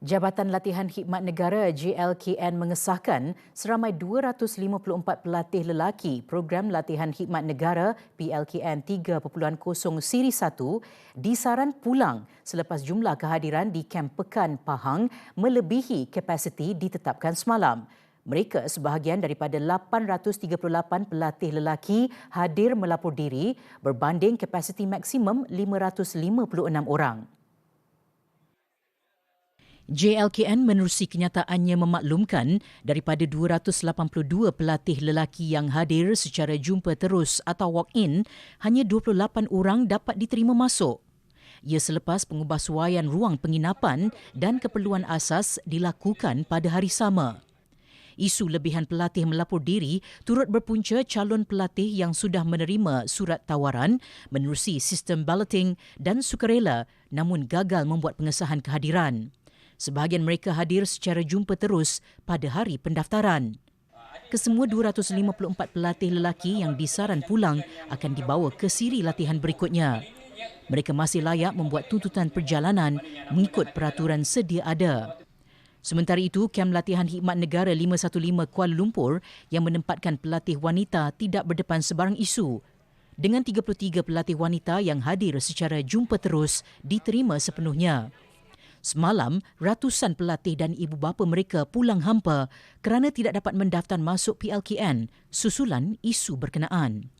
Jabatan Latihan Khidmat Negara JLKN mengesahkan seramai 254 pelatih lelaki program Latihan Khidmat Negara PLKN 3.0 Siri 1 disaran pulang selepas jumlah kehadiran di Kamp Pekan Pahang melebihi kapasiti ditetapkan semalam. Mereka sebahagian daripada 838 pelatih lelaki hadir melapor diri berbanding kapasiti maksimum 556 orang. JLKN menerusi kenyataannya memaklumkan daripada 282 pelatih lelaki yang hadir secara jumpa terus atau walk-in, hanya 28 orang dapat diterima masuk. Ia selepas pengubahsuaian ruang penginapan dan keperluan asas dilakukan pada hari sama. Isu lebihan pelatih melapor diri turut berpunca calon pelatih yang sudah menerima surat tawaran menerusi sistem balloting dan sukarela namun gagal membuat pengesahan kehadiran. Sebahagian mereka hadir secara jumpa terus pada hari pendaftaran. Kesemua 254 pelatih lelaki yang disaran pulang akan dibawa ke siri latihan berikutnya. Mereka masih layak membuat tuntutan perjalanan mengikut peraturan sedia ada. Sementara itu, kem latihan hikmat negara 515 Kuala Lumpur yang menempatkan pelatih wanita tidak berdepan sebarang isu. Dengan 33 pelatih wanita yang hadir secara jumpa terus diterima sepenuhnya. Semalam, ratusan pelatih dan ibu bapa mereka pulang hampa kerana tidak dapat mendaftar masuk PLKN susulan isu berkenaan.